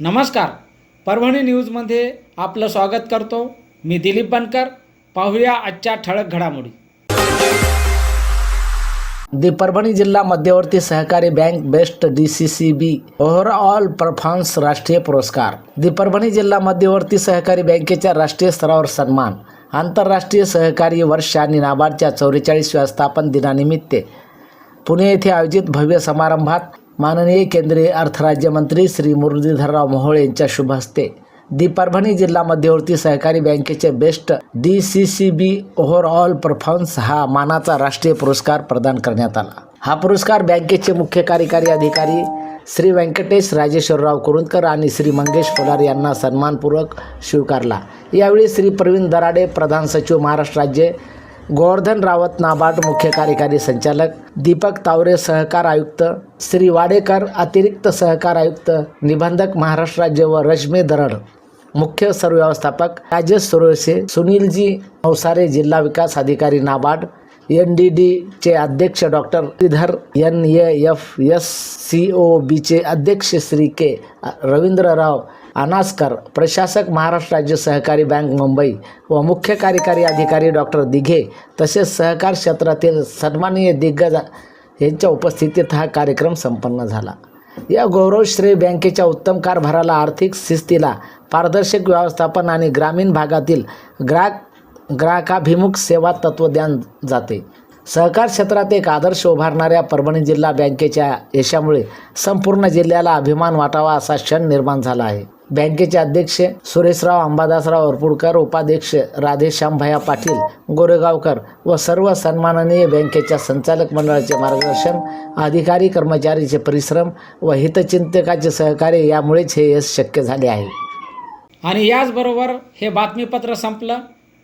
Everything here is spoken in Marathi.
नमस्कार. परभणी न्यूजमध्ये आपलं स्वागत करतो. मी दिलीप बनकर. पाहूया आजच्या ठळक घडामोडी. दी परभणी जिल्हा मध्यवर्ती सहकारी bank best D C C B overall performance राष्ट्रीय पुरस्कार. दी परभणी जिल्हा मध्यवर्ती सहकारी बँकेच्या राष्ट्रीय स्तरावर सन्मान. आंतरराष्ट्रीय सहकारी वर्ष आणि नाबार्डच्या चौवेचाळीसव्या स्थापन दिनानिमित्त पुणे येथे आयोजित भव्य समारंभात माननीय केंद्रीय अर्थराज्यमंत्री श्री मुरलीधरराव मोहोळ यांच्या शुभ हस्ते दी परभणी जिल्हा मध्यवर्ती सहकारी बँकेचे best D C C B overall performance हा मानाचा राष्ट्रीय पुरस्कार प्रदान करण्यात आला. हा पुरस्कार बँकेचे मुख्य कार्यकारी अधिकारी श्री व्यंकटेश राजेश्वरराव कुरुंदकर आणि श्री मंगेश पोलार यांना सन्मानपूर्वक स्वीकारला. यावेळी श्री प्रवीण दराडे प्रधान सचिव महाराष्ट्र राज्य गोवर्धन रावत नाबार्ड मुख्य कार्यकारी संचालक दीपक तावरे सहकार आयुक्त श्री वाडेकर अतिरिक्त सहकार आयुक्त निबंधक महाराष्ट्र राज्य व रश्मी दरड मुख्य सर्व व्यवस्थापक राजेश सुरवसे सुनीलजी नवसारे जिल्हा विकास अधिकारी नाबार्ड एन डी डीचे अध्यक्ष doctor Shridhar N A F S C O बीचे अध्यक्ष श्री के रवींद्रराव अनासकर प्रशासक महाराष्ट्र राज्य सहकारी बँक मुंबई व मुख्य कार्यकारी अधिकारी डॉक्टर दिघे तसेच सहकार क्षेत्रातील सन्माननीय दिग्गज यांच्या उपस्थितीत हा कार्यक्रम संपन्न झाला. या गौरवश्रेय बँकेच्या उत्तम कारभाराला आर्थिक शिस्तीला पारदर्शक व्यवस्थापन आणि ग्रामीण भागातील ग्राहक ग्राहकाभिमुख सेवा तत्त्वज्ञान जाते. सहकार क्षेत्रात एक आदर्श उभारणाऱ्या परभणी जिल्हा बँकेच्या यशामुळे संपूर्ण जिल्ह्याला अभिमान वाटावा असा क्षण निर्माण झाला आहे. बँकेचे अध्यक्ष सुरेशराव अंबादासराव अरपुडकर उपाध्यक्ष राधेश्यामभया पाटील गोरेगावकर व सर्व सन्माननीय बँकेच्या संचालक मंडळाचे मार्गदर्शन अधिकारी कर्मचारीचे परिश्रम व हितचिंतकाचे सहकार्य यामुळेच हे यश शक्य झाले आहे. आणि याचबरोबर हे बातमीपत्र संपलं.